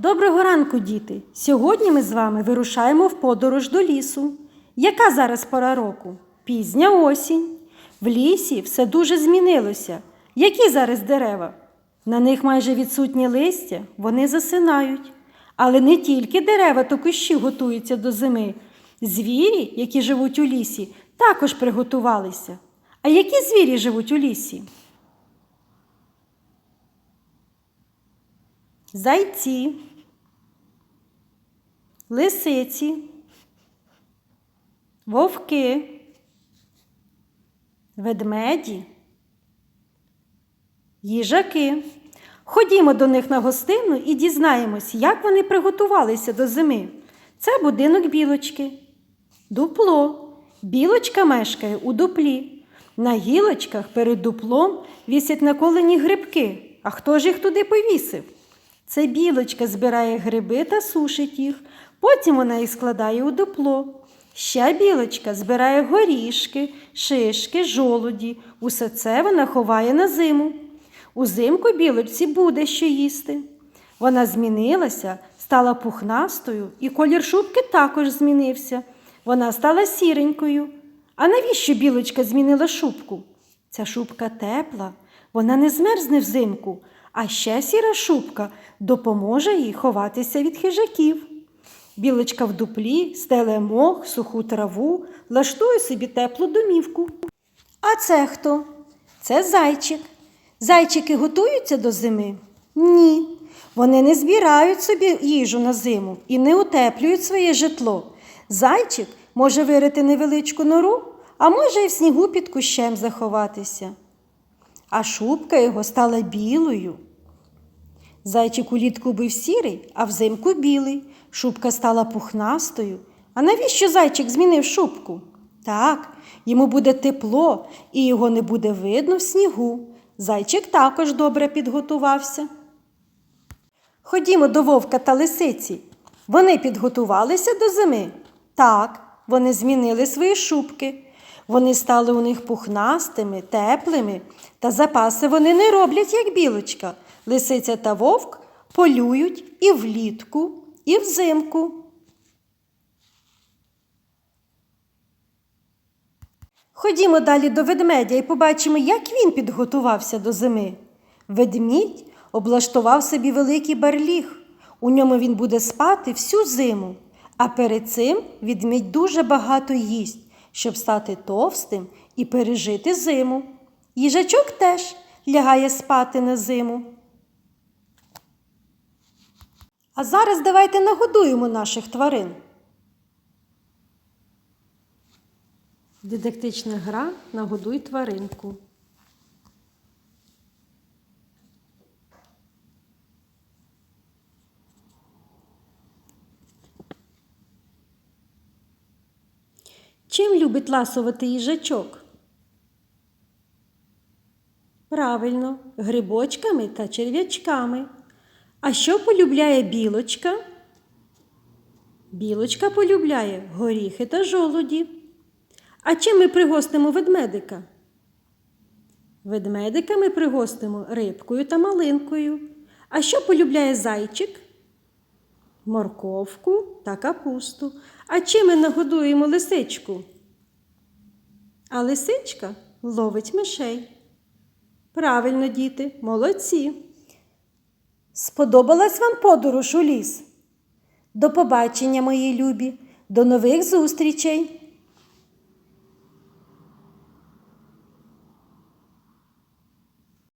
Доброго ранку, діти! Сьогодні ми з вами вирушаємо в подорож до лісу. Яка зараз пора року? Пізня осінь. В лісі все дуже змінилося. Які зараз дерева? На них майже відсутнє листя, вони засинають. Але не тільки дерева та кущі готуються до зими. Звірі, які живуть у лісі, також приготувалися. А які звірі живуть у лісі? Зайці, лисиці, вовки, ведмеді, їжаки. Ходімо до них на гостину і дізнаємось, як вони приготувалися до зими. Це будинок білочки. Дупло. Білочка мешкає у дуплі. На гілочках перед дуплом вісять наколені грибки. А хто ж їх туди повісив? Це білочка збирає гриби та сушить їх. Потім вона їх складає у дупло. Ще білочка збирає горішки, шишки, жолуді. Усе це вона ховає на зиму. Узимку білочці буде що їсти. Вона змінилася, стала пухнастою, і колір шубки також змінився. Вона стала сіренькою. А навіщо білочка змінила шубку? Ця шубка тепла, вона не змерзне взимку, а ще сіра шубка допоможе їй ховатися від хижаків. Білочка в дуплі стеле мох, суху траву, влаштує собі теплу домівку. А це хто? Це зайчик. Зайчики готуються до зими? Ні. Вони не збирають собі їжу на зиму і не утеплюють своє житло. Зайчик може вирити невеличку нору, а може і в снігу під кущем заховатися. А шубка його стала білою. Зайчик улітку був сірий, а взимку білий. Шубка стала пухнастою. А навіщо зайчик змінив шубку? Так, йому буде тепло, і його не буде видно в снігу. Зайчик також добре підготувався. Ходімо до вовка та лисиці. Вони підготувалися до зими. Так, вони змінили свої шубки. Вони стали у них пухнастими, теплими, та запаси вони не роблять, як білочка. Лисиця та вовк полюють і влітку, і взимку. Ходімо далі до ведмедя і побачимо, як він підготувався до зими. Ведмідь облаштував собі великий барліг. У ньому він буде спати всю зиму. А перед цим відмідь дуже багато їсть, щоб стати товстим і пережити зиму. Їжачок теж лягає спати на зиму. А зараз давайте нагодуємо наших тварин. Дидактична гра Нагодуй тваринку. Чим любить ласувати їжачок? Правильно, грибочками та черв'ячками. А що полюбляє білочка? Білочка полюбляє горіхи та жолуді. А чим ми пригостимо ведмедика? Ведмедика ми пригостимо рибкою та малинкою. А що полюбляє зайчик? Морковку та капусту. А чим ми нагодуємо лисичку? А лисичка ловить мишей. Правильно, діти, молодці. Сподобалась вам подорож у ліс? До побачення, мої любі, до нових зустрічей!